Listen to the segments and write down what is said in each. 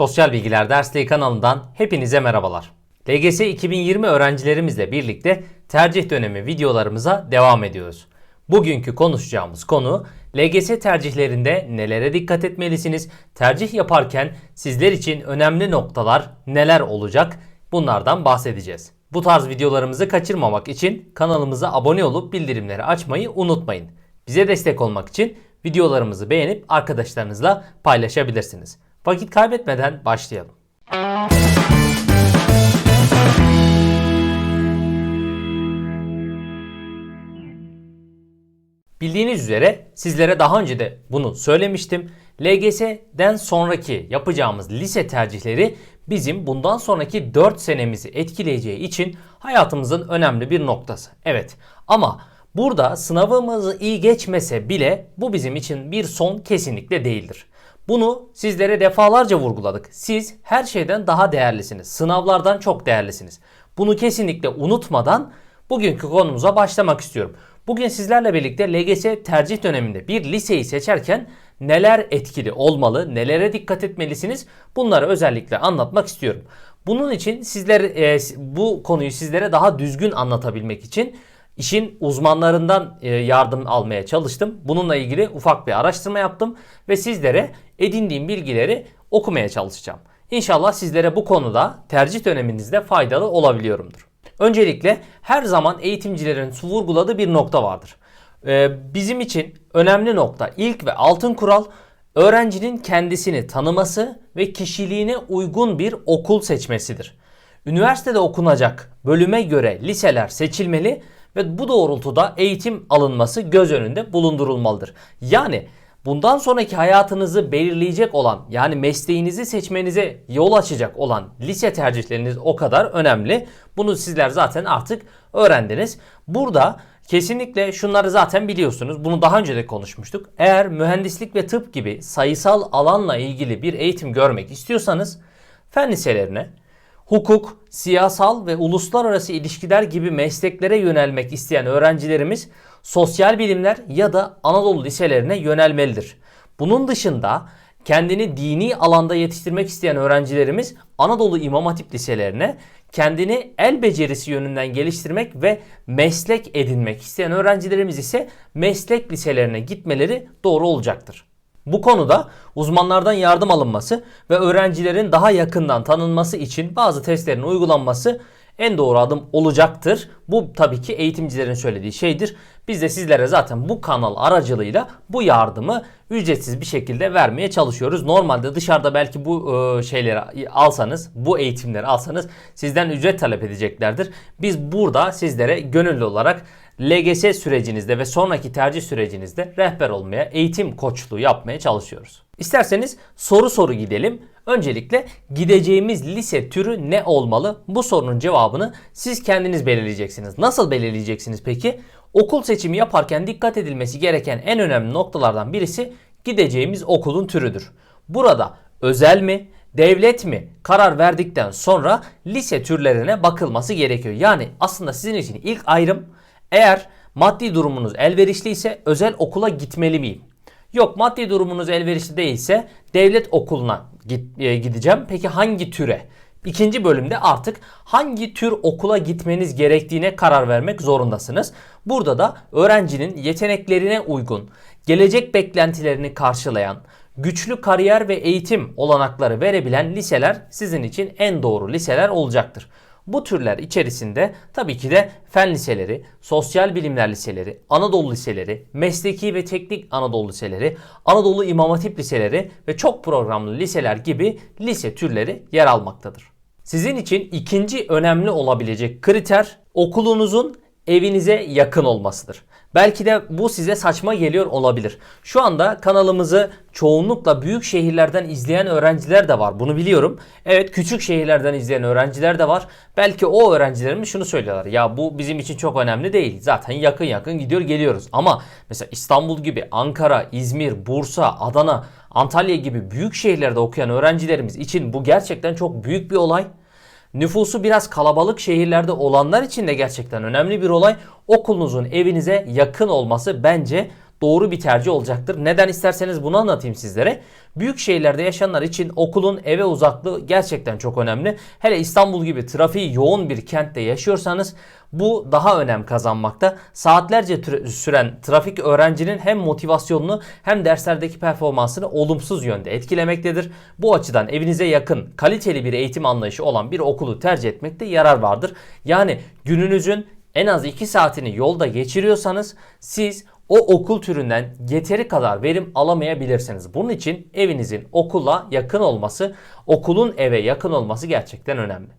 Sosyal Bilgiler Dersliği kanalından hepinize merhabalar. LGS 2020 öğrencilerimizle birlikte tercih dönemi videolarımıza devam ediyoruz. Bugünkü konuşacağımız konu LGS tercihlerinde nelere dikkat etmelisiniz? Tercih yaparken sizler için önemli noktalar neler olacak? Bunlardan bahsedeceğiz. Bu tarz videolarımızı kaçırmamak için kanalımıza abone olup bildirimleri açmayı unutmayın. Bize destek olmak için videolarımızı beğenip arkadaşlarınızla paylaşabilirsiniz. Vakit kaybetmeden başlayalım. Bildiğiniz üzere sizlere daha önce de bunu söylemiştim. LGS'den sonraki yapacağımız lise tercihleri bizim bundan sonraki 4 senemizi etkileyeceği için hayatımızın önemli bir noktası. Evet ama burada sınavımız iyi geçmese bile bu bizim için bir son kesinlikle değildir. Bunu sizlere defalarca vurguladık. Siz her şeyden daha değerlisiniz. Sınavlardan çok değerlisiniz. Bunu kesinlikle unutmadan bugünkü konumuza başlamak istiyorum. Bugün sizlerle birlikte LGS tercih döneminde bir liseyi seçerken neler etkili olmalı, nelere dikkat etmelisiniz bunları özellikle anlatmak istiyorum. Bunun için sizler e, bu konuyu sizlere daha düzgün anlatabilmek için işin uzmanlarından e, yardım almaya çalıştım. Bununla ilgili ufak bir araştırma yaptım ve sizlere edindiğim bilgileri okumaya çalışacağım. İnşallah sizlere bu konuda tercih döneminizde faydalı olabiliyorumdur. Öncelikle her zaman eğitimcilerin vurguladığı bir nokta vardır. Ee, bizim için önemli nokta ilk ve altın kural öğrencinin kendisini tanıması ve kişiliğine uygun bir okul seçmesidir. Üniversitede okunacak bölüme göre liseler seçilmeli ve bu doğrultuda eğitim alınması göz önünde bulundurulmalıdır. Yani bundan sonraki hayatınızı belirleyecek olan yani mesleğinizi seçmenize yol açacak olan lise tercihleriniz o kadar önemli. Bunu sizler zaten artık öğrendiniz. Burada kesinlikle şunları zaten biliyorsunuz. Bunu daha önce de konuşmuştuk. Eğer mühendislik ve tıp gibi sayısal alanla ilgili bir eğitim görmek istiyorsanız fen liselerine, hukuk, siyasal ve uluslararası ilişkiler gibi mesleklere yönelmek isteyen öğrencilerimiz sosyal bilimler ya da Anadolu liselerine yönelmelidir. Bunun dışında kendini dini alanda yetiştirmek isteyen öğrencilerimiz Anadolu İmam Hatip liselerine kendini el becerisi yönünden geliştirmek ve meslek edinmek isteyen öğrencilerimiz ise meslek liselerine gitmeleri doğru olacaktır. Bu konuda uzmanlardan yardım alınması ve öğrencilerin daha yakından tanınması için bazı testlerin uygulanması en doğru adım olacaktır. Bu tabii ki eğitimcilerin söylediği şeydir. Biz de sizlere zaten bu kanal aracılığıyla bu yardımı ücretsiz bir şekilde vermeye çalışıyoruz. Normalde dışarıda belki bu e, şeyleri alsanız, bu eğitimleri alsanız sizden ücret talep edeceklerdir. Biz burada sizlere gönüllü olarak LGS sürecinizde ve sonraki tercih sürecinizde rehber olmaya, eğitim koçluğu yapmaya çalışıyoruz. İsterseniz soru soru gidelim. Öncelikle gideceğimiz lise türü ne olmalı? Bu sorunun cevabını siz kendiniz belirleyeceksiniz. Nasıl belirleyeceksiniz peki? Okul seçimi yaparken dikkat edilmesi gereken en önemli noktalardan birisi gideceğimiz okulun türüdür. Burada özel mi, devlet mi karar verdikten sonra lise türlerine bakılması gerekiyor. Yani aslında sizin için ilk ayrım eğer maddi durumunuz elverişliyse özel okula gitmeli miyim? Yok maddi durumunuz elverişli değilse devlet okuluna e, gideceğim. Peki hangi türe? İkinci bölümde artık hangi tür okula gitmeniz gerektiğine karar vermek zorundasınız. Burada da öğrencinin yeteneklerine uygun, gelecek beklentilerini karşılayan, güçlü kariyer ve eğitim olanakları verebilen liseler sizin için en doğru liseler olacaktır. Bu türler içerisinde tabii ki de fen liseleri, sosyal bilimler liseleri, Anadolu liseleri, mesleki ve teknik Anadolu liseleri, Anadolu İmam Hatip liseleri ve çok programlı liseler gibi lise türleri yer almaktadır. Sizin için ikinci önemli olabilecek kriter okulunuzun evinize yakın olmasıdır. Belki de bu size saçma geliyor olabilir. Şu anda kanalımızı çoğunlukla büyük şehirlerden izleyen öğrenciler de var. Bunu biliyorum. Evet küçük şehirlerden izleyen öğrenciler de var. Belki o öğrencilerimiz şunu söylüyorlar. Ya bu bizim için çok önemli değil. Zaten yakın yakın gidiyor geliyoruz. Ama mesela İstanbul gibi Ankara, İzmir, Bursa, Adana, Antalya gibi büyük şehirlerde okuyan öğrencilerimiz için bu gerçekten çok büyük bir olay. Nüfusu biraz kalabalık şehirlerde olanlar için de gerçekten önemli bir olay. Okulunuzun evinize yakın olması bence doğru bir tercih olacaktır. Neden isterseniz bunu anlatayım sizlere. Büyük şehirlerde yaşayanlar için okulun eve uzaklığı gerçekten çok önemli. Hele İstanbul gibi trafiği yoğun bir kentte yaşıyorsanız bu daha önem kazanmakta. Saatlerce süren trafik öğrencinin hem motivasyonunu hem derslerdeki performansını olumsuz yönde etkilemektedir. Bu açıdan evinize yakın, kaliteli bir eğitim anlayışı olan bir okulu tercih etmekte yarar vardır. Yani gününüzün en az 2 saatini yolda geçiriyorsanız siz o okul türünden yeteri kadar verim alamayabilirsiniz. Bunun için evinizin okula yakın olması, okulun eve yakın olması gerçekten önemli.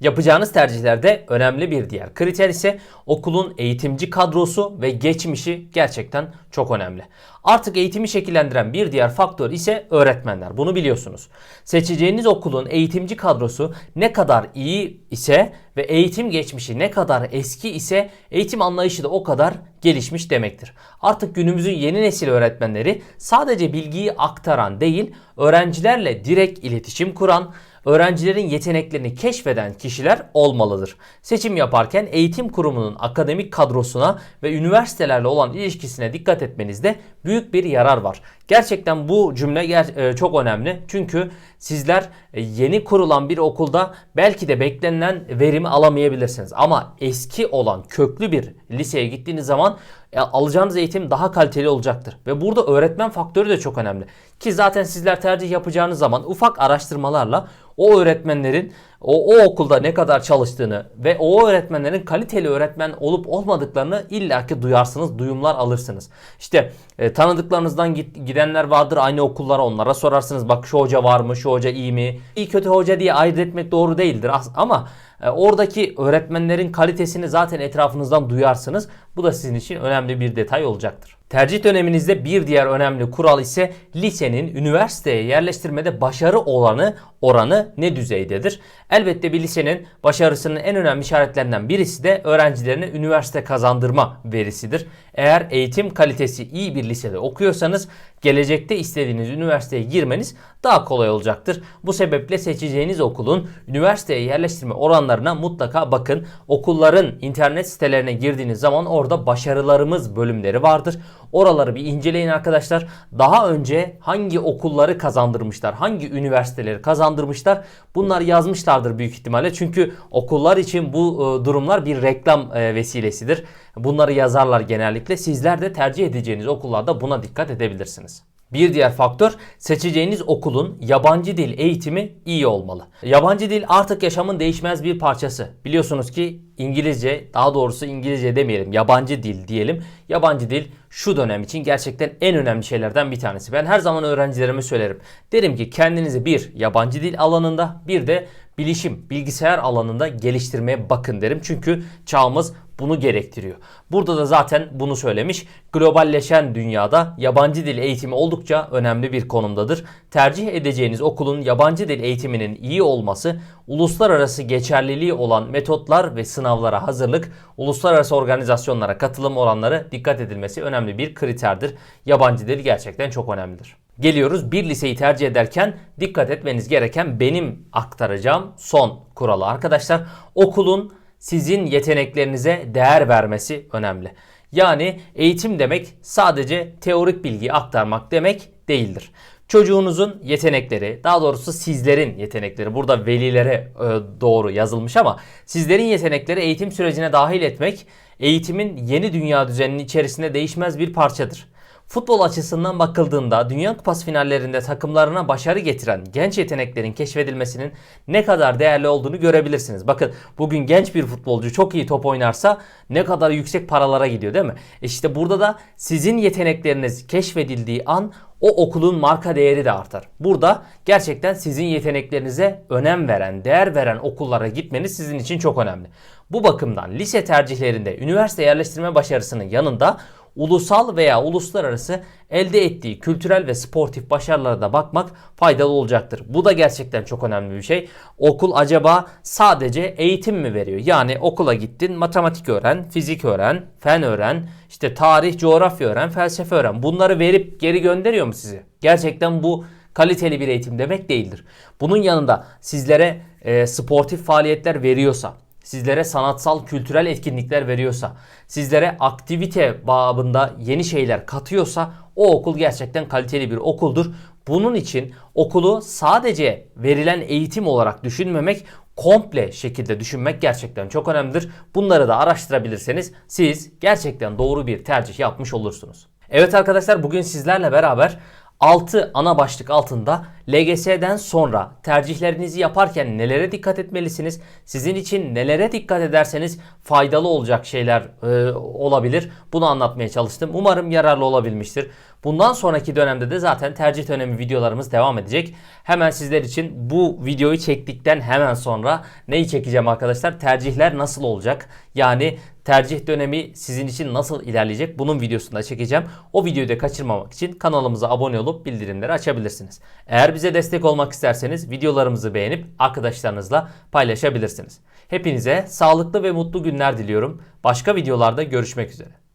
Yapacağınız tercihlerde önemli bir diğer kriter ise okulun eğitimci kadrosu ve geçmişi gerçekten çok önemli. Artık eğitimi şekillendiren bir diğer faktör ise öğretmenler. Bunu biliyorsunuz. Seçeceğiniz okulun eğitimci kadrosu ne kadar iyi ise ve eğitim geçmişi ne kadar eski ise eğitim anlayışı da o kadar gelişmiş demektir. Artık günümüzün yeni nesil öğretmenleri sadece bilgiyi aktaran değil, öğrencilerle direkt iletişim kuran, öğrencilerin yeteneklerini keşfeden kişiler olmalıdır. Seçim yaparken eğitim kurumunun akademik kadrosuna ve üniversitelerle olan ilişkisine dikkat etmenizde büyük bir yarar var. Gerçekten bu cümle e, çok önemli. Çünkü sizler e, yeni kurulan bir okulda belki de beklenilen verimi alamayabilirsiniz. Ama eski olan köklü bir liseye gittiğiniz zaman alacağınız eğitim daha kaliteli olacaktır. Ve burada öğretmen faktörü de çok önemli. Ki zaten sizler tercih yapacağınız zaman ufak araştırmalarla o öğretmenlerin o, o okulda ne kadar çalıştığını ve o öğretmenlerin kaliteli öğretmen olup olmadıklarını illaki duyarsınız, duyumlar alırsınız. İşte e, tanıdıklarınızdan git, gidenler vardır aynı okullara onlara sorarsınız bak şu hoca var mı, şu hoca iyi mi? İyi kötü hoca diye ayırt etmek doğru değildir ama e, oradaki öğretmenlerin kalitesini zaten etrafınızdan duyarsınız. Bu da sizin için önemli bir detay olacaktır. Tercih döneminizde bir diğer önemli kural ise lisenin üniversiteye yerleştirmede başarı oranı oranı ne düzeydedir? Elbette bir lisenin başarısının en önemli işaretlerinden birisi de öğrencilerine üniversite kazandırma verisidir. Eğer eğitim kalitesi iyi bir lisede okuyorsanız gelecekte istediğiniz üniversiteye girmeniz daha kolay olacaktır. Bu sebeple seçeceğiniz okulun üniversiteye yerleştirme oranlarına mutlaka bakın. Okulların internet sitelerine girdiğiniz zaman orada başarılarımız bölümleri vardır. Oraları bir inceleyin arkadaşlar. Daha önce hangi okulları kazandırmışlar, hangi üniversiteleri kazandırmışlar bunlar yazmışlardır büyük ihtimalle. Çünkü okullar için bu e, durumlar bir reklam e, vesilesidir. Bunları yazarlar genellikle. Sizler de tercih edeceğiniz okullarda buna dikkat edebilirsiniz. Bir diğer faktör seçeceğiniz okulun yabancı dil eğitimi iyi olmalı. Yabancı dil artık yaşamın değişmez bir parçası. Biliyorsunuz ki İngilizce, daha doğrusu İngilizce demeyelim, yabancı dil diyelim. Yabancı dil şu dönem için gerçekten en önemli şeylerden bir tanesi. Ben her zaman öğrencilerime söylerim. Derim ki kendinizi bir yabancı dil alanında, bir de bilişim, bilgisayar alanında geliştirmeye bakın derim. Çünkü çağımız bunu gerektiriyor. Burada da zaten bunu söylemiş. Globalleşen dünyada yabancı dil eğitimi oldukça önemli bir konumdadır. Tercih edeceğiniz okulun yabancı dil eğitiminin iyi olması, uluslararası geçerliliği olan metotlar ve sınavlara hazırlık, uluslararası organizasyonlara katılım oranları dikkat edilmesi önemli bir kriterdir. Yabancı dil gerçekten çok önemlidir. Geliyoruz bir liseyi tercih ederken dikkat etmeniz gereken benim aktaracağım son kuralı arkadaşlar. Okulun sizin yeteneklerinize değer vermesi önemli. Yani eğitim demek sadece teorik bilgi aktarmak demek değildir. Çocuğunuzun yetenekleri, daha doğrusu sizlerin yetenekleri, burada velilere e, doğru yazılmış ama sizlerin yetenekleri eğitim sürecine dahil etmek, eğitimin yeni dünya düzeninin içerisinde değişmez bir parçadır. Futbol açısından bakıldığında Dünya Kupası finallerinde takımlarına başarı getiren genç yeteneklerin keşfedilmesinin ne kadar değerli olduğunu görebilirsiniz. Bakın bugün genç bir futbolcu çok iyi top oynarsa ne kadar yüksek paralara gidiyor değil mi? E İşte burada da sizin yetenekleriniz keşfedildiği an o okulun marka değeri de artar. Burada gerçekten sizin yeteneklerinize önem veren, değer veren okullara gitmeniz sizin için çok önemli. Bu bakımdan lise tercihlerinde üniversite yerleştirme başarısının yanında ulusal veya uluslararası elde ettiği kültürel ve sportif başarılara da bakmak faydalı olacaktır. Bu da gerçekten çok önemli bir şey. Okul acaba sadece eğitim mi veriyor? Yani okula gittin, matematik öğren, fizik öğren, fen öğren, işte tarih, coğrafya öğren, felsefe öğren. Bunları verip geri gönderiyor mu sizi? Gerçekten bu kaliteli bir eğitim demek değildir. Bunun yanında sizlere e, sportif faaliyetler veriyorsa, sizlere sanatsal, kültürel etkinlikler veriyorsa, sizlere aktivite babında yeni şeyler katıyorsa o okul gerçekten kaliteli bir okuldur. Bunun için okulu sadece verilen eğitim olarak düşünmemek, komple şekilde düşünmek gerçekten çok önemlidir. Bunları da araştırabilirseniz siz gerçekten doğru bir tercih yapmış olursunuz. Evet arkadaşlar bugün sizlerle beraber 6 ana başlık altında LGS'den sonra tercihlerinizi yaparken nelere dikkat etmelisiniz? Sizin için nelere dikkat ederseniz faydalı olacak şeyler e, olabilir. Bunu anlatmaya çalıştım. Umarım yararlı olabilmiştir. Bundan sonraki dönemde de zaten tercih dönemi videolarımız devam edecek. Hemen sizler için bu videoyu çektikten hemen sonra neyi çekeceğim arkadaşlar? Tercihler nasıl olacak? Yani tercih dönemi sizin için nasıl ilerleyecek? Bunun videosunu da çekeceğim. O videoyu da kaçırmamak için kanalımıza abone olup bildirimleri açabilirsiniz. Eğer bize destek olmak isterseniz videolarımızı beğenip arkadaşlarınızla paylaşabilirsiniz. Hepinize sağlıklı ve mutlu günler diliyorum. Başka videolarda görüşmek üzere.